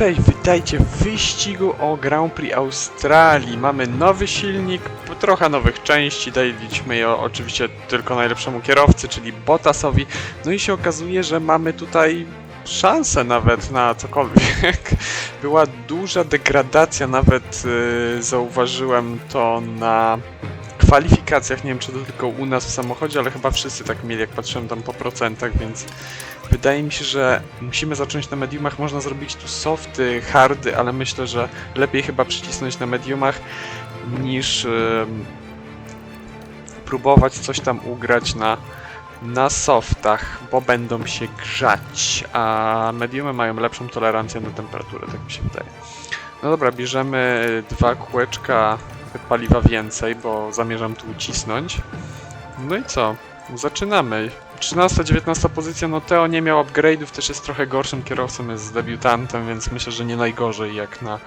cześć, witajcie w wyścigu o Grand Prix Australii. Mamy nowy silnik, trochę nowych części, daliśmy je oczywiście tylko najlepszemu kierowcy, czyli Bottasowi. No i się okazuje, że mamy tutaj szansę nawet na cokolwiek. Była duża degradacja, nawet yy, zauważyłem to na kwalifikacjach. Nie wiem, czy to tylko u nas w samochodzie, ale chyba wszyscy tak mieli, jak patrzyłem tam po procentach, więc Wydaje mi się, że musimy zacząć na mediumach. Można zrobić tu softy, hardy, ale myślę, że lepiej chyba przycisnąć na mediumach niż em, próbować coś tam ugrać na, na softach, bo będą się grzać, a mediumy mają lepszą tolerancję na temperaturę, tak mi się wydaje. No dobra, bierzemy dwa kółeczka paliwa więcej, bo zamierzam tu ucisnąć. No i co? Zaczynamy. 13-19 pozycja, no Teo nie miał upgrade'ów, też jest trochę gorszym kierowcą, jest debiutantem, więc myślę, że nie najgorzej jak na,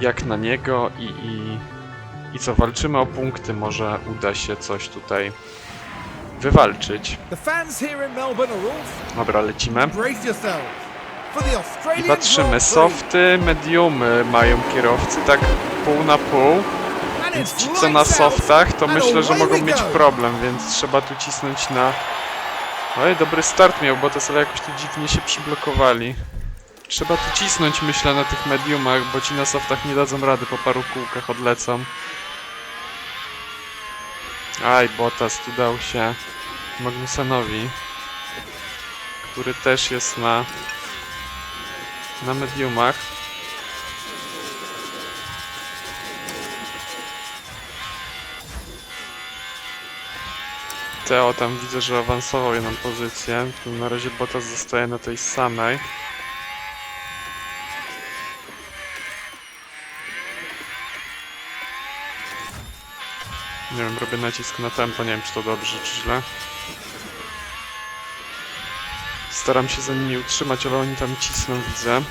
jak na niego i, i, i co, walczymy o punkty, może uda się coś tutaj wywalczyć. Dobra, lecimy. I patrzymy, softy, mediumy mają kierowcy, tak pół na pół, co na softach, to myślę, że mogą mieć problem, więc trzeba tu cisnąć na... Oj, dobry start miał, bo to sobie jakoś tu dziwnie się przyblokowali. Trzeba tu cisnąć, myślę, na tych mediumach, bo ci na softach nie dadzą rady, po paru kółkach odlecą. Aj, Bottas tu dał się Magnusenowi, który też jest na, na mediumach. Teo tam widzę, że awansował jedną pozycję. Na razie Bottas zostaje na tej samej. Nie wiem, robię nacisk na tempo, nie wiem czy to dobrze czy źle. Staram się za nimi utrzymać, ale oni tam cisną, widzę.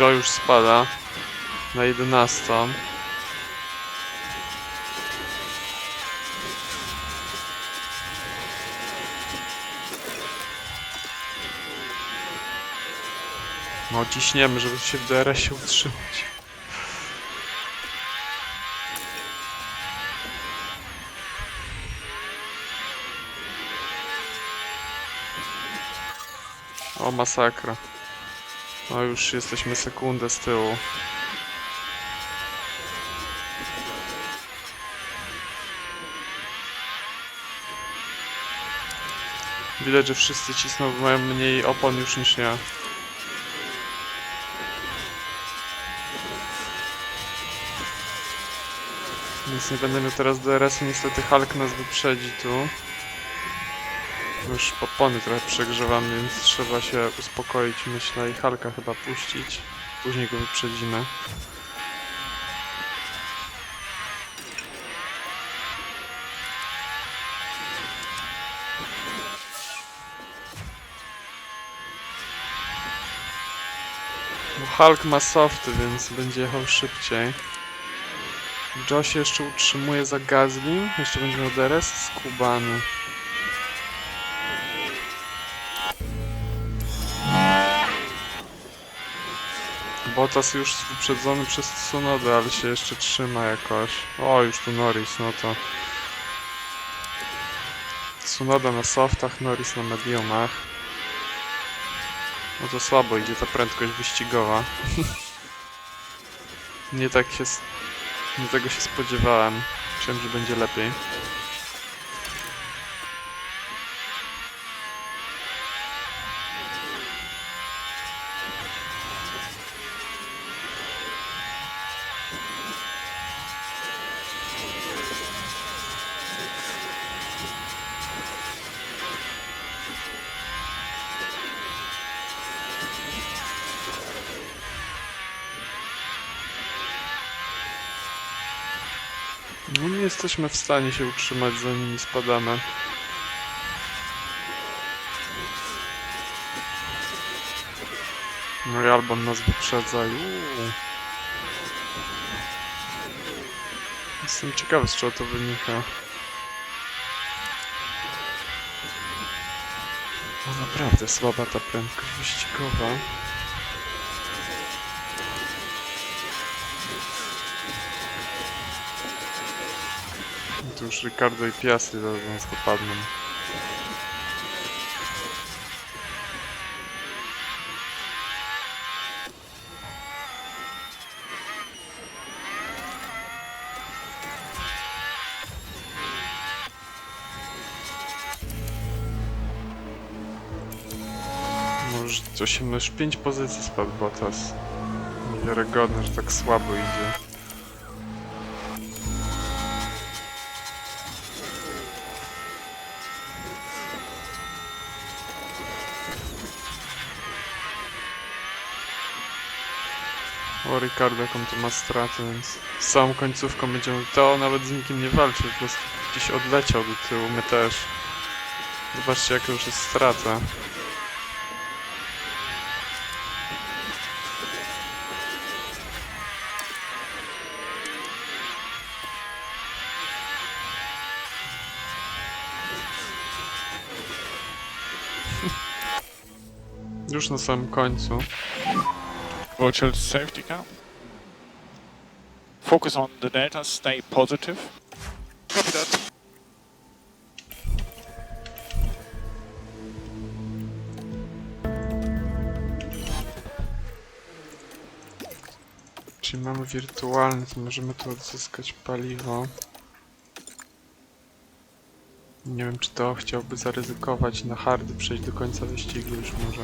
Joe już spada na 11. No ciśniemy, żeby się w DRS-ie utrzymać. O masakra. No już jesteśmy sekundę z tyłu. Widać, że wszyscy cisną, mają mniej opon już niż ja. Więc nie będę miał teraz DRS-u, niestety Hulk nas wyprzedzi tu. Już popony trochę przegrzewam, więc trzeba się uspokoić, myślę, i Halka chyba puścić. Później go wyprzedzimy. No, Hulk ma softy, więc będzie jechał szybciej. Joe się jeszcze utrzymuje za Gazlim. Jeszcze będzie miał DRS skubany. Bottas już wyprzedzony przez Tsunodę, ale się jeszcze trzyma jakoś. O, już tu Norris, no to... Tsunoda na softach, Norris na mediumach. No to słabo idzie ta prędkość wyścigowa. nie tak się... Nie tego się spodziewałem. Myślałem, że będzie lepiej. jesteśmy w stanie się utrzymać zanim spadamy. No i nas wyprzedza. Uuu. Jestem ciekawy z czego to wynika. No naprawdę słaba ta prędkość wyścigowa. Tu już Ricardo i Piastri zaraz dopadną. Może 8, już 5 pozycji spadł Bottas. Niewiarygodne, że tak słabo idzie. O Ricardo jaką to ma stratę, więc z całą końcówką będziemy... To nawet z nikim nie walczy, po prostu gdzieś odleciał do tyłu, my też. Zobaczcie jaka już jest strata. Już na samym końcu. Virtual safety car. Focus on the data, stay positive. Copy that. Czyli mamy wirtualny, to możemy tu odzyskać paliwo. Nie wiem, czy to chciałby zaryzykować na hardy przejść do końca wyścigu już może.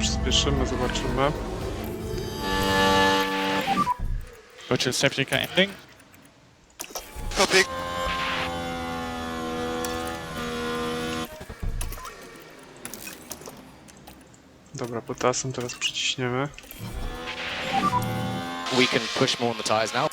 Przyspieszymy, zobaczymy. Virtual safety car ending. Copy. Dobra, potasem teraz przyciśniemy. We can push more on the tyres now.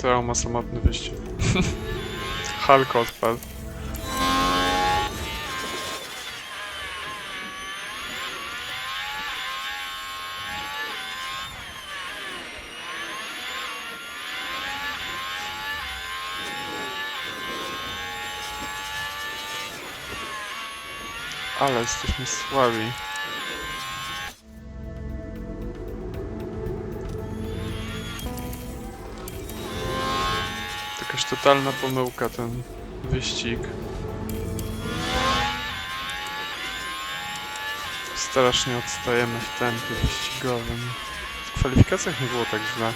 Trauma, samotny wyścig. Hulk odpadł. Ale jesteśmy słabi. Totalna pomyłka ten wyścig. Strasznie odstajemy w tempie wyścigowym. W kwalifikacjach nie było tak źle.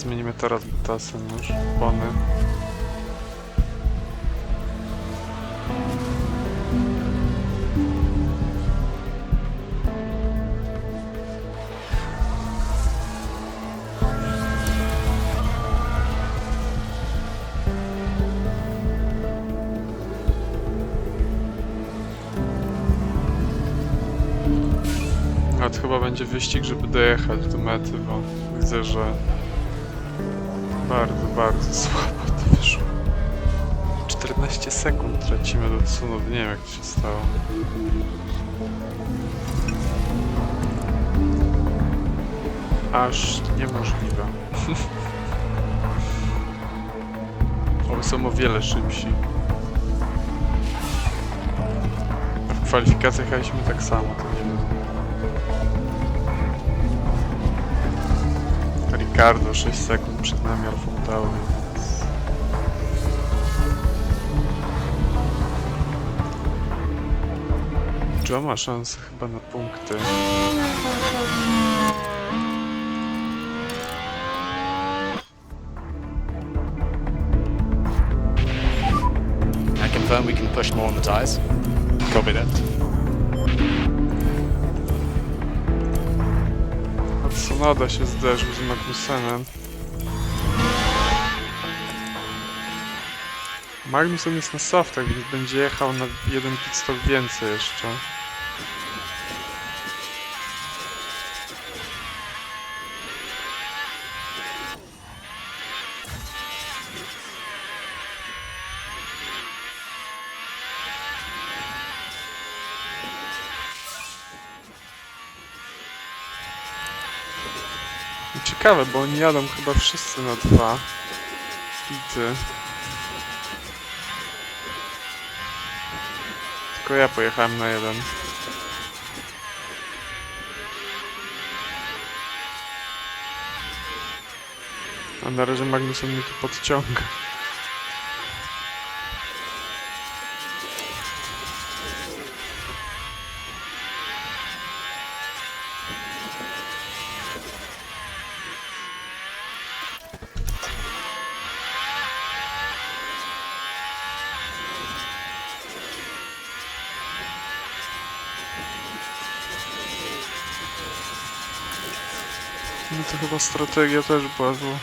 Zmienimy teraz Bottasem już. Bony. Chyba będzie wyścig, żeby dojechać do mety, bo widzę, że bardzo, bardzo słabo to wyszło. 14 sekund tracimy do Tsunody, nie wiem jak to się stało. Aż niemożliwe. Oni są o wiele szybsi. W kwalifikacjach jechaliśmy tak samo, to nie wiem. Ricardo 6 sekund przed nami Alfa Tauri, więc... Joe ma szansę chyba na punkty. I confirm we can push more on the tyres. Copy that. A Tsunoda się zderzył z Magnusenem. Magnusen jest na softach, więc będzie jechał na jeden pit stop więcej jeszcze. I Ciekawe, bo oni jadą chyba wszyscy na dwa pity. Tylko ja pojechałem na jeden. A na razie Magnussen mnie tu podciąga. No to chyba strategia też była zła.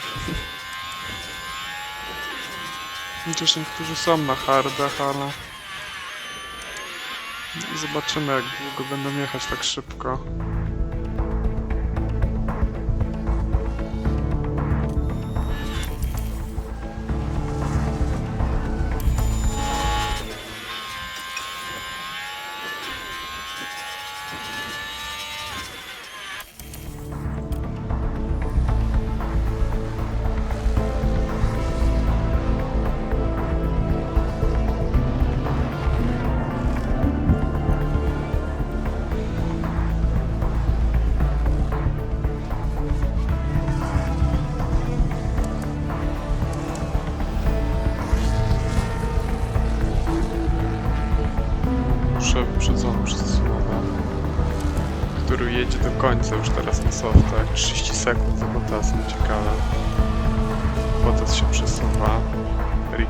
Chociaż niektórzy są na hardach, ale... Zobaczymy jak długo będą jechać tak szybko.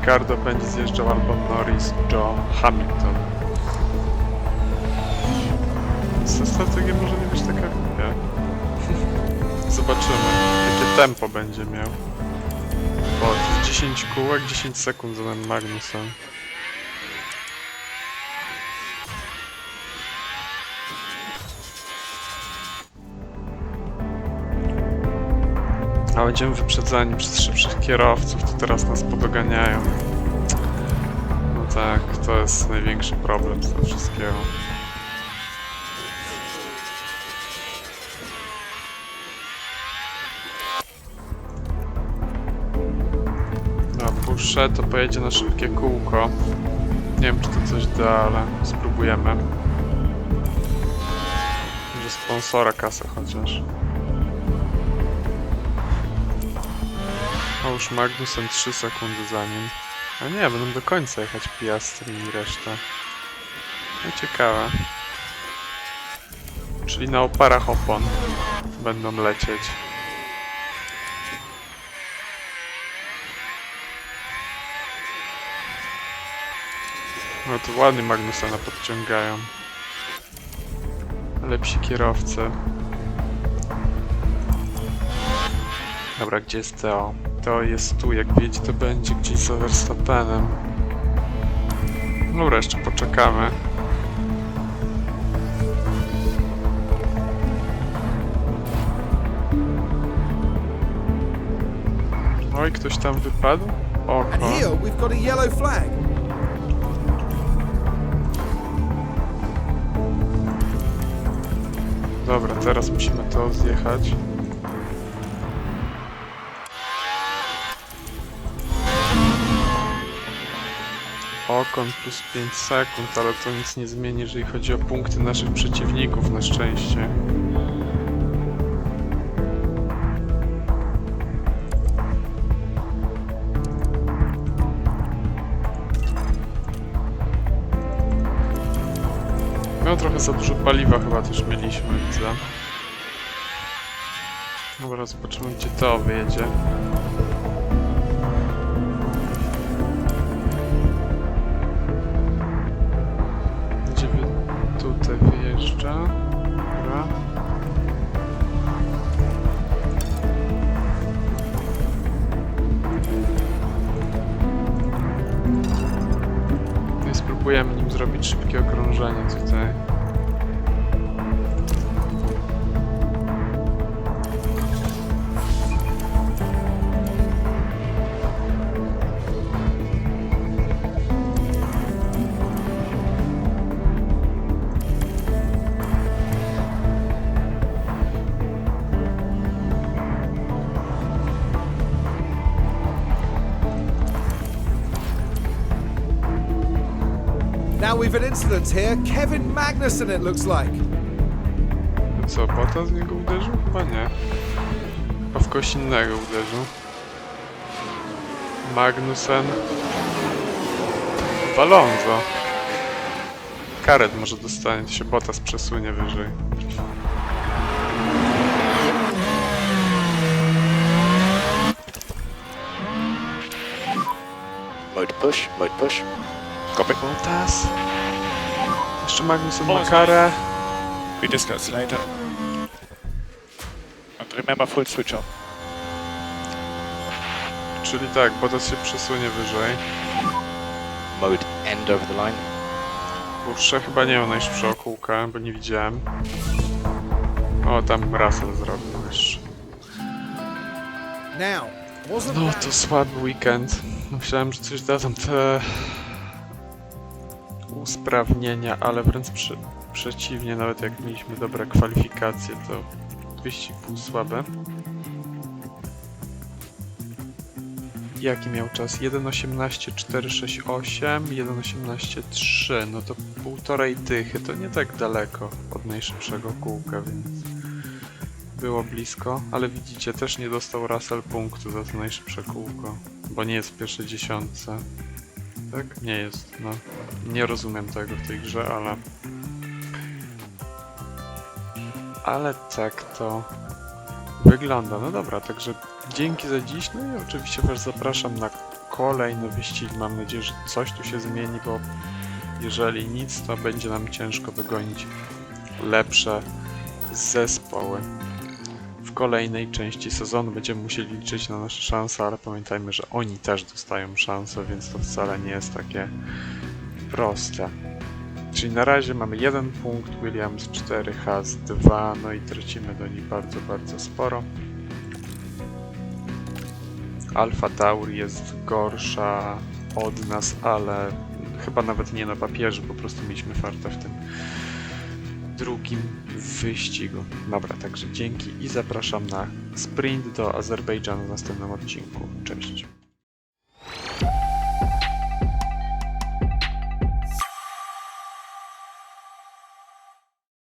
Ricardo będzie zjeżdżał albo Norris, Joe, Hamilton. Ta strategia może nie być taka głupia. Zobaczymy, jakie tempo będzie miał. Jest 10 kółek, 10 sekund za Magnusem. A będziemy wyprzedzani przez szybszych kierowców, to teraz nas podoganiają. No tak, to jest największy problem z tego wszystkiego. Puszę, to pojedzie na szybkie kółko. Nie wiem, czy to coś da, ale spróbujemy. Może sponsora kasę chociaż. A już Magnusen 3 sekundy za nim. A nie, będą do końca jechać Piastri i reszta. No ciekawe. Czyli na oparach opon będą lecieć. No to ładnie Magnusena podciągają. Lepsi kierowcy. Dobra, gdzie jest Teo? Teo jest tu, jak wiedzie to będzie gdzieś za Verstappenem. Dobra, jeszcze poczekamy. Oj, ktoś tam wypadł? Oko. Dobra, teraz musimy to zjechać. Okon plus 5 sekund, ale to nic nie zmieni, jeżeli chodzi o punkty naszych przeciwników, na szczęście. No trochę za dużo paliwa chyba też mieliśmy, widzę. Dobra, zobaczymy gdzie to wyjedzie. Spróbujemy nim zrobić szybkie okrążenie tutaj. We've an incident here. Kevin Magnussen, it looks like. Co, Bota z niego uderzył? Chyba nie. Chyba w kogoś innego uderzył. Magnusen. Walonzo. Karet może dostanie, to się Bottas przesunie wyżej. Mode push, mode push. Copy. Bottas. Jeszcze Magnusen O, ma karę. We discuss later. And remember full switch on. Czyli tak, Bottas się przesunie wyżej. Mode end over the line. Kurczę, chyba nie ma najszybszego kółka, bo nie widziałem. O, tam Russell zrobił jeszcze. No to słaby weekend. Myślałem, że coś dadzą te usprawnienia, ale wręcz przy, przeciwnie, nawet jak mieliśmy dobre kwalifikacje, to wyścig był słaby. Jaki miał czas? 1.18.468, 1.18.3, no to półtorej dychy, to nie tak daleko od najszybszego kółka, więc było blisko, ale widzicie, też nie dostał Russell punktu za to najszybsze kółko, bo nie jest w pierwszej dziesiątce. Tak? Nie jest, no. Nie rozumiem tego w tej grze, ale... Ale tak to wygląda. No dobra, także dzięki za dziś, no i oczywiście was zapraszam na kolejny wyścig. Mam nadzieję, że coś tu się zmieni, bo jeżeli nic, to będzie nam ciężko dogonić lepsze zespoły w kolejnej części sezonu będziemy musieli liczyć na nasze szanse, ale pamiętajmy, że oni też dostają szanse, więc to wcale nie jest takie proste. Czyli na razie mamy jeden punkt, Williams 4, Haas 2, no i tracimy do nich bardzo, bardzo sporo. Alfa Tauri jest gorsza od nas, ale chyba nawet nie na papierze, po prostu mieliśmy farta w tym drugim wyścigu. Dobra, także dzięki i zapraszam na sprint do Azerbejdżanu w następnym odcinku. Cześć.